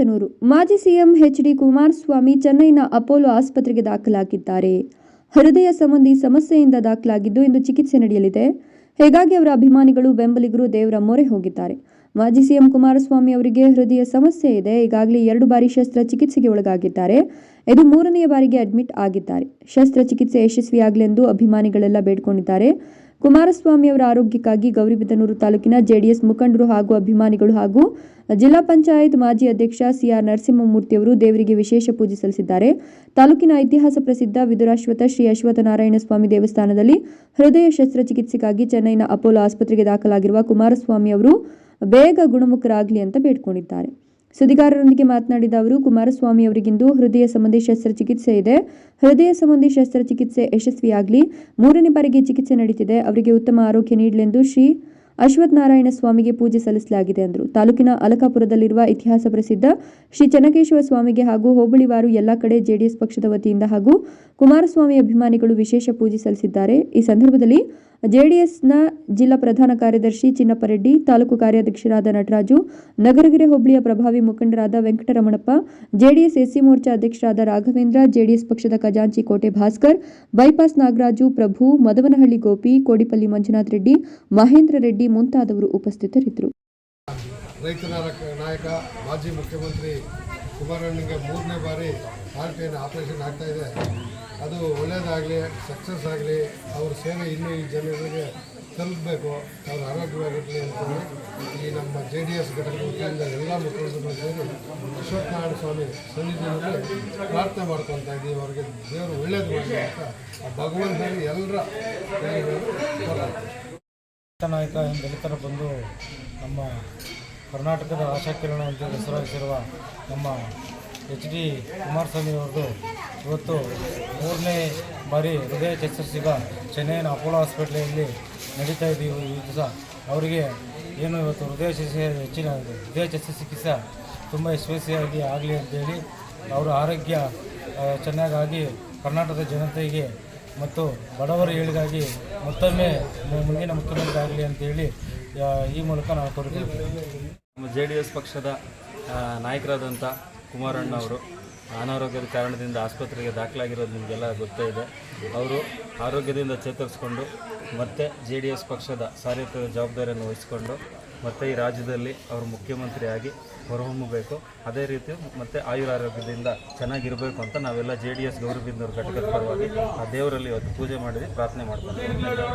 ಗೌರಿಬಿದನೂರು ಮಾಜಿ CM H D Kumaraswamy ಚೆನ್ನೈನ Apollo ಆಸ್ಪತ್ರೆಗೆ ದಾಖಲಾಗಿದ್ದಾರೆ. ಹೃದಯ ಸಂಬಂಧಿ ಸಮಸ್ಯೆಯಿಂದ ದಾಖಲಾಗಿದ್ದು ಇಂದು ಚಿಕಿತ್ಸೆ ನಡೆಯಲಿದೆ. ಹೀಗಾಗಿ ಅವರ ಅಭಿಮಾನಿಗಳು ಬೆಂಬಲಿಗರು ದೇವರ ಮೊರೆ ಹೋಗಿದ್ದಾರೆ. ಮಾಜಿ ಸಿಎಂ ಕುಮಾರಸ್ವಾಮಿ ಅವರಿಗೆ ಹೃದಯ ಸಮಸ್ಯೆ ಇದೆ. ಈಗಾಗಲೇ ಎರಡು ಬಾರಿ ಶಸ್ತ್ರಚಿಕಿತ್ಸೆಗೆ ಒಳಗಾಗಿದ್ದಾರೆ. ಇದು ಮೂರನೆಯ ಬಾರಿಗೆ ಅಡ್ಮಿಟ್ ಆಗಿದ್ದಾರೆ. ಶಸ್ತ್ರಚಿಕಿತ್ಸೆ ಯಶಸ್ವಿಯಾಗಲೆಂದು ಅಭಿಮಾನಿಗಳೆಲ್ಲ ಬೇಡ್ಕೊಂಡಿದ್ದಾರೆ. ಕುಮಾರಸ್ವಾಮಿ ಅವರ ಆರೋಗ್ಯಕ್ಕಾಗಿ ಗೌರಿಬಿದನೂರು ತಾಲೂಕಿನ ಜೆಡಿಎಸ್ ಮುಖಂಡರು ಹಾಗೂ ಅಭಿಮಾನಿಗಳು ಹಾಗೂ ಜಿಲ್ಲಾ ಪಂಚಾಯತ್ ಮಾಜಿ ಅಧ್ಯಕ್ಷ ಸಿಆರ್ ನರಸಿಂಹಮೂರ್ತಿ ಅವರು ದೇವರಿಗೆ ವಿಶೇಷ ಪೂಜೆ ಸಲ್ಲಿಸಿದ್ದಾರೆ. ತಾಲೂಕಿನ ಇತಿಹಾಸ ಪ್ರಸಿದ್ಧ ವಿದುರಾಶ್ವತ ಶ್ರೀ ಅಶ್ವತ್ಥನಾರಾಯಣ ಸ್ವಾಮಿ ದೇವಸ್ಥಾನದಲ್ಲಿ ಹೃದಯ ಶಸ್ತ್ರಚಿಕಿತ್ಸೆಗಾಗಿ ಚೆನ್ನೈನ ಅಪೋಲೋ ಆಸ್ಪತ್ರೆಗೆ ದಾಖಲಾಗಿರುವ ಕುಮಾರಸ್ವಾಮಿ ಅವರು ಬೇಗ ಗುಣಮುಖರಾಗಲಿ ಅಂತ ಬೇಡ್ಕೊಂಡಿದ್ದಾರೆ. ಸುದ್ದಿಗಾರರೊಂದಿಗೆ ಮಾತನಾಡಿದ ಅವರು, ಕುಮಾರಸ್ವಾಮಿ ಅವರಿಗಿಂದು ಹೃದಯ ಸಂಬಂಧಿ ಶಸ್ತ್ರಚಿಕಿತ್ಸೆ ಇದೆ. ಹೃದಯ ಸಂಬಂಧಿ ಶಸ್ತ್ರಚಿಕಿತ್ಸೆ ಯಶಸ್ವಿಯಾಗಲಿ, ಮೂರನೇ ಬಾರಿಗೆ ಚಿಕಿತ್ಸೆ ನಡೀತಿದೆ. ಅವರಿಗೆ ಉತ್ತಮ ಆರೋಗ್ಯ ನೀಡಲೆಂದು ಶ್ರೀ ಅಶ್ವಥ್ ನಾರಾಯಣ ಸ್ವಾಮಿಗೆ ಪೂಜೆ ಸಲ್ಲಿಸಲಾಗಿದೆ ಎಂದರು ತಾಲೂಕಿನ ಅಲಕಾಪುರದಲ್ಲಿರುವ ಇತಿಹಾಸ ಪ್ರಸಿದ್ಧ ಶ್ರೀ ಚೆನ್ನಕೇಶವ ಸ್ವಾಮಿಗೆ ಹಾಗೂ ಹೋಬಳಿವಾರು ಎಲ್ಲ ಕಡೆ ಜೆಡಿಎಸ್ ಪಕ್ಷದ ವತಿಯಿಂದ ಹಾಗೂ ಕುಮಾರಸ್ವಾಮಿ ಅಭಿಮಾನಿಗಳು ವಿಶೇಷ ಪೂಜೆ ಸಲ್ಲಿಸಿದ್ದಾರೆ. ಈ ಸಂದರ್ಭದಲ್ಲಿ ಜೆಡಿಎಸ್ನ ಜಿಲ್ಲಾ ಪ್ರಧಾನ ಕಾರ್ಯದರ್ಶಿ ಚಿನ್ನಪ್ಪರೆಡ್ಡಿ ತಾಲೂಕು ಕಾರ್ಯಾಧ್ಯಕ್ಷರಾದ ನಟರಾಜು, ನಗರಗೆರೆ ಹೋಬಳಿಯ ಪ್ರಭಾವಿ ಮುಖಂಡರಾದ ವೆಂಕಟರಮಣಪ್ಪ, ಜೆಡಿಎಸ್ ಎಸ್ಸಿ ಮೋರ್ಚಾ ಅಧ್ಯಕ್ಷರಾದ ರಾಘವೇಂದ್ರ, ಜೆಡಿಎಸ್ ಪಕ್ಷದ ಖಜಾಂಚಿ ಕೋಟೆ ಭಾಸ್ಕರ್, ಬೈಪಾಸ್ ನಾಗರಾಜು, ಪ್ರಭು, ಮದವನಹಳ್ಳಿ ಗೋಪಿ, ಕೋಡಿಪಲ್ಲಿ ಮಂಜುನಾಥ್ ರೆಡ್ಡಿ, ಮಹೇಂದ್ರ ರೆಡ್ಡಿ ಮುಂತಾದವರು ಉಪಸ್ಥಿತರಿದ್ದರು. ಕುಮಾರಣ್ಣನಿಗೆ ಮೂರನೇ ಬಾರಿ ಹಾರ್ಟ್ ಏನು ಆಪರೇಷನ್ ಆಗ್ತಾಯಿದೆ ಅದು ಒಳ್ಳೆಯದಾಗಲಿ ಸಕ್ಸಸ್ ಆಗಲಿ, ಅವ್ರ ಸೇವೆ ಇನ್ನೂ ಈ ಜನರಿಗೆ ತಲುಪಬೇಕು. ಅವ್ರು ಆರೋಗ್ಯವಾಗಿರಲಿ ಅಂತೇಳಿ ಈ ನಮ್ಮ ಜೆ ಡಿ ಎಸ್ ಘಟಕದ ಎಲ್ಲ ಮುಖಂಡರು ಸೇರಿ ಅಶ್ವತ್ಥನಾರಾಯಣ ಸ್ವಾಮಿ ಸನ್ನಿಧಿಯಲ್ಲಿ ಪ್ರಾರ್ಥನೆ ಮಾಡ್ಕೊತಾ ಇದ್ದೀವಿ. ಅವ್ರಿಗೆ ದೇವರು ಒಳ್ಳೇದು ಮಾಡಲಿ ಅಂತ ಆ ಭಗವಂತನ ಎಲ್ಲರ ನಾಯಕ ದಲಿತರ ಬಂದು ನಮ್ಮ ಕರ್ನಾಟಕದ ಆಶಾಕಿರಣ ಅಂತ ಹೆಸರಾಗಿಸಿರುವ ನಮ್ಮ ಎಚ್ ಡಿ ಕುಮಾರಸ್ವಾಮಿ ಅವ್ರದ್ದು ಇವತ್ತು ಮೂರನೇ ಬಾರಿ ಹೃದಯ ಚಿಕಿತ್ಸೆಗ ಚೆನ್ನೈನ ಅಪೋಲೋ ಹಾಸ್ಪಿಟ್ಲಲ್ಲಿ ನಡೀತಾ ಇದ್ದೀವಿ ಈ ದಿವಸ. ಅವರಿಗೆ ಏನು ಇವತ್ತು ಹೃದಯ ಚಿಕಿತ್ಸೆ ಹೆಚ್ಚಿನ ಹೃದಯ ಶಸ್ತ್ರಚಿಕಿತ್ಸೆ ತುಂಬ ಯಶಸ್ವಿಯಾಗಿ ಆಗಲಿ ಅಂತೇಳಿ ಅವರ ಆರೋಗ್ಯ ಚೆನ್ನಾಗಾಗಿ ಕರ್ನಾಟಕದ ಜನತೆಗೆ ಮತ್ತು ಬಡವರ ಏಳಿಗಾಗಿ ಮತ್ತೊಮ್ಮೆ ಮುಂದಿನ ಮುಖ್ಯಮಂತ್ರಿ ಆಗಲಿ ಅಂತೇಳಿ ಈ ಮೂಲಕ ನಾವು ಕೋರಿದ್ದೇವೆ ನಮ್ಮ ಜೆ ಡಿ ಎಸ್ ಪಕ್ಷದ ನಾಯಕರಾದಂಥ ಕುಮಾರಣ್ಣ ಅವರು ಅನಾರೋಗ್ಯದ ಕಾರಣದಿಂದ ಆಸ್ಪತ್ರೆಗೆ ದಾಖಲಾಗಿರೋದು ನಿಮಗೆಲ್ಲ ಗೊತ್ತೇ ಇದೆ. ಅವರು ಆರೋಗ್ಯದಿಂದ ಚೇತರಿಸ್ಕೊಂಡು ಮತ್ತೆ ಜೆ ಡಿ ಎಸ್ ಪಕ್ಷದ ಸಾರ್ವತ್ರಿಕ ಜವಾಬ್ದಾರಿಯನ್ನು ವಹಿಸಿಕೊಂಡು ಮತ್ತೆ ಈ ರಾಜ್ಯದಲ್ಲಿ ಅವರು ಮುಖ್ಯಮಂತ್ರಿಯಾಗಿ ಹೊರಹೊಮ್ಮಬೇಕು. ಅದೇ ರೀತಿ ಮತ್ತೆ ಆಯುರಾರೋಗ್ಯದಿಂದ ಚೆನ್ನಾಗಿರಬೇಕು ಅಂತ ನಾವೆಲ್ಲ ಜೆ ಡಿ ಎಸ್ ಗೌರವಿಂದವ್ರ ಘಟಕದ ಪರವಾಗಿ ಆ ದೇವರಲ್ಲಿ ಇವತ್ತು ಪೂಜೆ ಮಾಡಿದ್ವಿ, ಪ್ರಾರ್ಥನೆ ಮಾಡ್ಕೊಂಡು